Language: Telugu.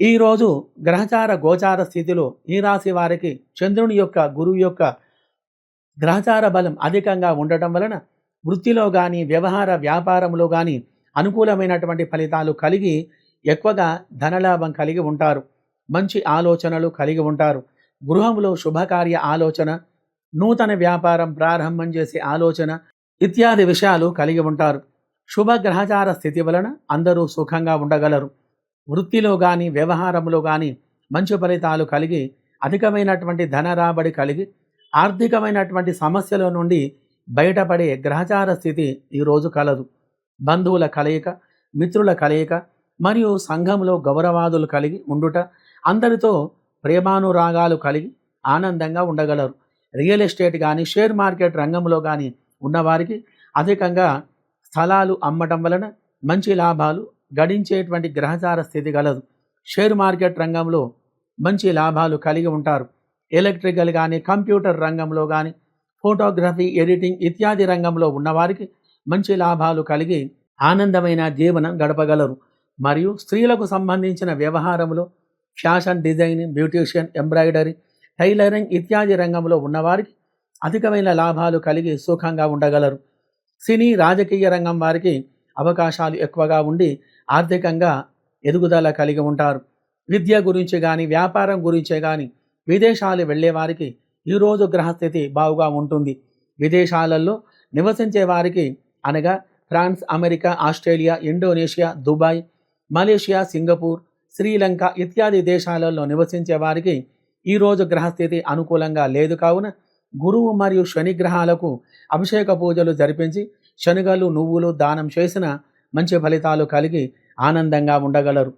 ఈరోజు గ్రహచార గోచార స్థితిలో ఈ రాశి వారికి చంద్రుని యొక్క గురువు యొక్క గ్రహచార బలం అధికంగా ఉండటం వలన వృత్తిలో కానీ వ్యవహార వ్యాపారంలో కానీ అనుకూలమైనటువంటి ఫలితాలు కలిగి ఎక్కువగా ధనలాభం కలిగి ఉంటారు. మంచి ఆలోచనలు కలిగి ఉంటారు. గృహంలో శుభకార్య ఆలోచన నూతన వ్యాపారం ప్రారంభం చేసే ఆలోచన ఇత్యాది విషయాలు కలిగి ఉంటారు. శుభ గ్రహచార స్థితి వలన అందరూ సుఖంగా ఉండగలరు. వృత్తిలో కానీ వ్యవహారంలో కానీ మంచి ఫలితాలు కలిగి అధికమైనటువంటి ధన రాబడి కలిగి ఆర్థికమైనటువంటి సమస్యల నుండి బయటపడే గ్రహచార స్థితి ఈరోజు కలదు. బంధువుల కలయిక మిత్రుల కలయిక మరియు సంఘంలో గౌరవాదులు కలిగి ఉండుట అందరితో ప్రేమానురాగాలు కలిగి ఆనందంగా ఉండగలరు. రియల్ ఎస్టేట్ కానీ షేర్ మార్కెట్ రంగంలో కానీ ఉన్నవారికి అధికంగా స్థలాలు అమ్మటం వలన మంచి లాభాలు గడించేటువంటి గ్రహచార స్థితి గలదు. షేర్ మార్కెట్ రంగంలో మంచి లాభాలు కలిగి ఉంటారు. ఎలక్ట్రికల్ కానీ కంప్యూటర్ రంగంలో కానీ ఫోటోగ్రఫీ ఎడిటింగ్ ఇత్యాది రంగంలో ఉన్నవారికి మంచి లాభాలు కలిగి ఆనందమైన జీవనం గడపగలరు. మరియు స్త్రీలకు సంబంధించిన వ్యవహారంలో fashion designing beautician embroidery tailoring ఇత్యాది రంగంలో ఉన్నవారికి అధికమైన లాభాలు కలిగి సుఖంగా ఉండగలరు. సినీ రాజకీయ రంగం వారికి అవకాశాలు ఎక్కువగా ఉండి ఆర్థికంగా ఎదుగుదల కలిగి ఉంటారు. విద్య గురించి కానీ వ్యాపారం గురించే కానీ విదేశాలు వెళ్ళే వారికి ఈరోజు గ్రహస్థితి బాగుగా ఉంటుంది. విదేశాలలో నివసించే వారికి అనగా France America Australia Indonesia Dubai Malaysia Singapore Sri Lanka ఇత్యాది దేశాలలో నివసించే వారికి ఈరోజు గ్రహస్థితి అనుకూలంగా లేదు. కావున గురువు మరియు శని గ్రహాలకు అభిషేక పూజలు జరిపించి శనగలు నువ్వులు దానం చేసిన మంచి ఫలితాలు కలిగి ఆనందంగా ఉండగలరు.